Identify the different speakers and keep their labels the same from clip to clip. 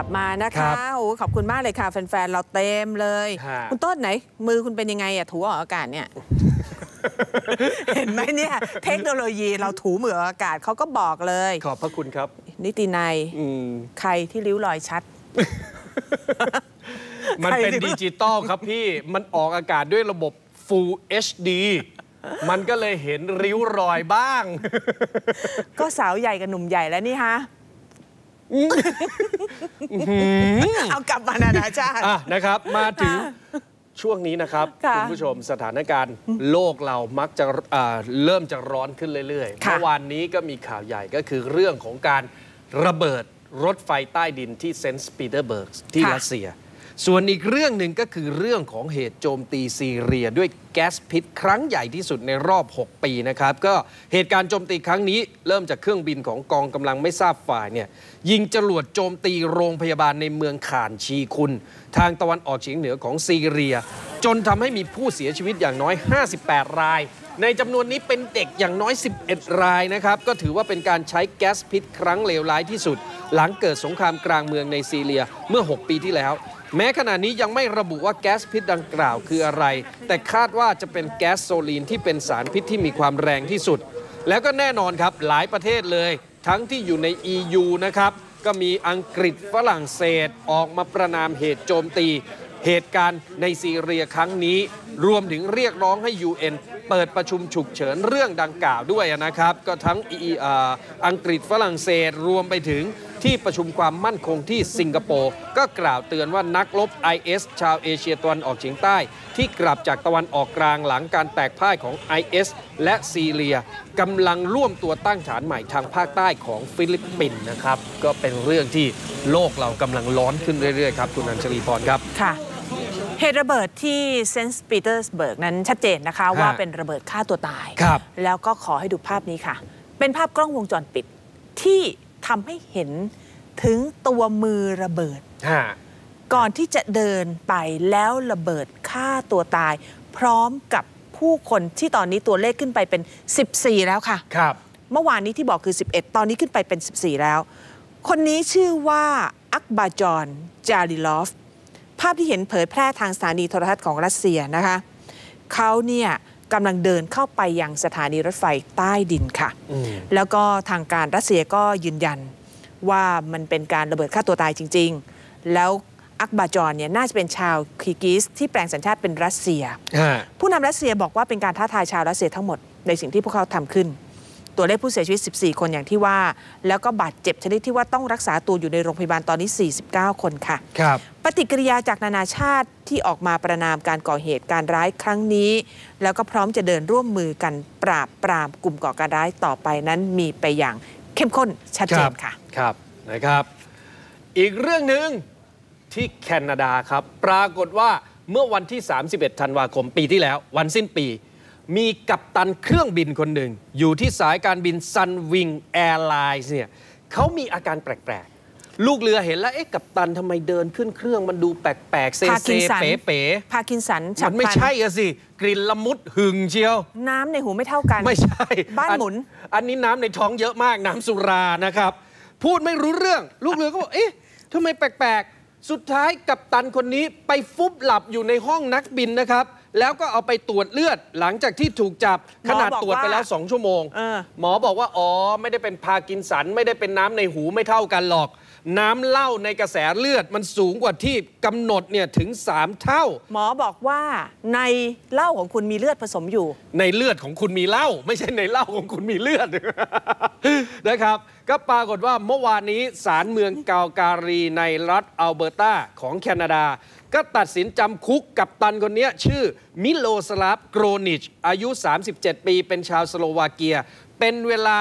Speaker 1: ลับมานะ
Speaker 2: ครั
Speaker 1: คะ
Speaker 2: บ
Speaker 1: โอ้ขอบคุณมากเลยค่ะ แฟนๆ เราเต็มเลย
Speaker 2: ฮะ
Speaker 1: คุณต้นไหน มือคุณเป็นยังไงอะถูออกอากาศเนี่ยเห็นไหมเนี่ย เทคโนโลยีเราถูมือออกอากาศเขาก็บอกเลย
Speaker 2: ขอบพระคุณครับ
Speaker 1: นิตินัย
Speaker 2: อืม
Speaker 1: ใครที่ริ้วรอยชัด
Speaker 2: มันเป็น
Speaker 1: ใครดีวะ
Speaker 2: ดิจิตอลครับพี่มันออกอากาศด้วยระบบ Full HD มันก็เลยเห็นริ้วรอยบ้าง
Speaker 1: ก็สาวใหญ่กับหนุ่มใหญ่แล้วนี่ฮะ เอากลับมานานาชาติ
Speaker 2: อะนะครับ มาถึง
Speaker 1: ค่ะ
Speaker 2: ช่วงนี้นะครับ
Speaker 1: ค่ะ
Speaker 2: คุณผู้ชมสถานการณ์โลกเรามักจะอ่าเริ่มจะร้อนขึ้นเรื่อยๆ
Speaker 1: ค่ะ
Speaker 2: เมื่อวานนี้ก็มีข่าวใหญ่ก็คือเรื่องของการระเบิดรถไฟใต้ดินที่เซนต์ปีเตอร์เบิร์กที่
Speaker 1: ค่ะ
Speaker 2: รัสเซีย ส่วนอีกเรื่องหนึ่งก็คือเรื่องของเหตุโจมตีซีเรียด้วยแก๊สพิษครั้งใหญ่ที่สุดในรอบ 6 ปีนะครับ ก็เหตุการณ์โจมตีครั้งนี้ เริ่มจากเครื่องบินของกองกำลังไม่ทราบฝ่ายเนี่ยยิงจรวดโจมตีโรงพยาบาลในเมืองข่านชีคุนทางตะวันออกเฉียงเหนือของซีเรีย จนทำให้มีผู้เสียชีวิตอย่างน้อย 58 ราย ในจำนวนนี้เป็นเด็กอย่างน้อย 11 รายนะครับก็ถือว่าเป็นการใช้แก๊สพิษครั้งเลวร้ายที่สุด หลังเกิดสงครามกลางเมืองในซีเรียเมื่อ 6 ปีที่แล้ว แม้ขณะนี้ยังไม่ระบุว่าแก๊สพิษดังกล่าวคืออะไร แต่คาดว่าจะเป็นแก๊สโซลีนที่เป็นสารพิษที่มีความแรงที่สุด แล้วก็แน่นอนครับหลายประเทศเลย ทั้งที่อยู่ใน EU นะครับก็มีอังกฤษฝรั่งเศสออกมาประนามเหตุโจมตี เหตุการณ์ในซีเรียครั้งนี้ รวมถึงเรียกร้องให้ UN เปิดประชุมฉุกเฉินเรื่องดังกล่าวด้วยนะครับ ก็ทั้ง EE อ่าอังกฤษฝรั่งเศสรวมไปถึงที่ประชุมความมั่นคงที่สิงคโปร์ก็กล่าวเตือนว่านักรบ IS ชาวเอเชียตะวันออกเฉียงใต้ ที่กลับจากตะวันออกกลางหลังการแตกพ่ายของ IS และซีเรียกำลังร่วมตัวตั้งฐานใหม่ทางภาคใต้ของฟิลิปปินส์นะครับ ก็เป็นเรื่องที่โลกเรากำลังร้อนขึ้นเรื่อยๆครับคุณอัญชลีพรครับ
Speaker 1: ค่ะ เหตุระเบิดที่เซนต์ปีเตอร์สเบิร์กนั้นชัดเจนนะคะว่าเป็นระเบิดฆ่าตัวตาย
Speaker 2: ครับ
Speaker 1: แล้วก็ขอให้ดูภาพนี้ค่ะ เป็นภาพกล้องวงจรปิดที่ทำให้เห็นถึงตัวมือระเบิด
Speaker 2: ฮะ
Speaker 1: ก่อนที่จะเดินไปแล้วระเบิดฆ่าตัวตาย พร้อมกับผู้คนที่ตอนนี้ตัวเลขขึ้นไปเป็น 14 แล้วค่ะ
Speaker 2: ครับ
Speaker 1: เมื่อวานนี้ที่บอกคือ 11 ตอนนี้ขึ้นไปเป็น 14 แล้ว คนนี้ชื่อว่าอักบาจอนจาริลอฟ ภาพที่เห็นเผยแพร่ทางสถานีโทรทัศน์ของรัสเซียนะคะเขาเนี่ยกำลังเดินเข้าไปยังสถานีรถไฟใต้ดินค่ะ
Speaker 2: อืม
Speaker 1: แล้วก็ทางการรัสเซียก็ยืนยันว่ามันเป็นการระเบิดฆ่าตัวตายจริง ๆ แล้วอักบาจอนเนี่ยน่าจะเป็นชาวคีร์กิสที่แปลงสัญชาติเป็นรัสเซีย
Speaker 2: ฮะ
Speaker 1: ผู้นำรัสเซียบอกว่าเป็นการท้าทายชาวรัสเซียทั้งหมดในสิ่งที่พวกเขาทำขึ้น ตัวเลขผู้เสียชีวิต 14 คนอย่างที่ว่า แล้วก็บาดเจ็บชนิดที่ว่าต้องรักษาตัวอยู่ในโรงพยาบาลตอนนี้ 49 คนค่ะ
Speaker 2: ครับ
Speaker 1: ปฏิกิริยาจากนานาชาติที่ออกมาประนามการก่อเหตุการร้ายครั้งนี้ แล้วก็พร้อมจะเดินร่วมมือกันปราบปรามกลุ่มก่อการร้ายต่อไปนั้นมีไปอย่างเข้มข้นชัดเจนค่ะ
Speaker 2: ครับนะครับ อีกเรื่องหนึ่งที่แคนาดาครับ ปรากฏว่าเมื่อวันที่ 31 ธันวาคมปีที่แล้ว วันสิ้นปี มีกัปตันเครื่องบินคนหนึ่ง อยู่ที่สายการบิน Sunwing Airlines เนี่ยเขามีอาการแปลกๆ ลูกเรือเห็นแล้ว เอ๊ะ กัปตันทำไมเดินขึ้นเครื่องมันดูแปลกๆ เซ
Speaker 1: พา
Speaker 2: เซ
Speaker 1: กินสัน
Speaker 2: เป๋
Speaker 1: พากินสัน
Speaker 2: ๆ
Speaker 1: ฉั
Speaker 2: มั
Speaker 1: บ
Speaker 2: น
Speaker 1: พ
Speaker 2: ไม่
Speaker 1: ลัน
Speaker 2: ใช่อะสิ กลิ่นละมุดหึงเชียว
Speaker 1: น้ำในหูไม่เท่ากัน
Speaker 2: ไม่ใช่
Speaker 1: บ้าน
Speaker 2: อั
Speaker 1: หมุน
Speaker 2: อันนี้น้ำในท้องเยอะมากน้ำสุรานะครับ พูดไม่รู้เรื่อง ลูกเรือก็บอกเอ๊ะทำไมแปลกๆ สุดท้ายกัปตันคนนี้ไปฟุบหลับอยู่ในห้องนักบินนะครับ แล้วก็เอาไปตรวจเลือดหลังจากที่ถูกจับ
Speaker 1: หมอ
Speaker 2: ขนาด
Speaker 1: บอก
Speaker 2: ตรวจไปแล้ว
Speaker 1: ว่า
Speaker 2: 2ชั่วโมง
Speaker 1: เออ
Speaker 2: หมอบอกว่า อ๋อ ไม่ได้เป็นพาร์กินสัน ไม่ได้เป็นน้ำในหูไม่เท่ากันหรอก น้ำเหล้าในกระแสเลือดมันสูงกว่าที่กำหนดเนี่ยถึง 3 เท่า
Speaker 1: หมอบอกว่าในเหล้าของคุณมีเลือดผสมอยู่
Speaker 2: ในเลือดของคุณมีเหล้าไม่ใช่ในเหล้าของคุณมีเลือด นะครับ ก็ปรากฏว่าเมื่อวานนี้ศาลเมืองกาลการีในรัฐอัลเบอร์ตาของแคนาดา ก็ตัดสินจำคุกกับตันคนเนี้ยชื่อมิโลสลาฟโกรนิช อายุ 37 ปีเป็นชาวสโลวาเกีย เป็นเวลา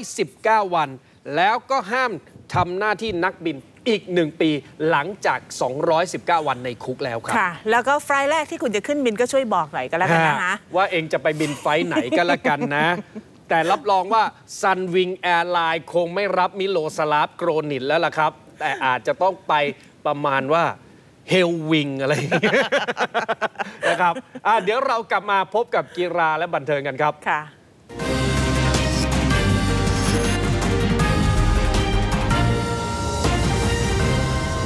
Speaker 2: 219 วัน แล้วก็ห้ามทำหน้าที่นักบินอีกหนึ่งปีหลังจาก 219 วันในคุกแล้วครับ
Speaker 1: ค่ะ แล้วก็ไฟล์แรกที่คุณจะขึ้นบินก็ช่วยบอกหน่อยก็แล้วกันนะคะ
Speaker 2: ว่าเองจะไปบินไฟล์ไหนก็แล้วกันนะ แต่รับรองว่าซันวิงแอร์ไลน์คงไม่รับมิโลสลาฟโกรนินแล้วล่ะครับ แต่อาจจะต้องไปประมาณว่าเฮลวิงอะไรอย่างเงี้ยนะครับเดี๋ยวเรากลับมาพบกับกีฬาและบันเทิงกันครับ
Speaker 1: ค่ะ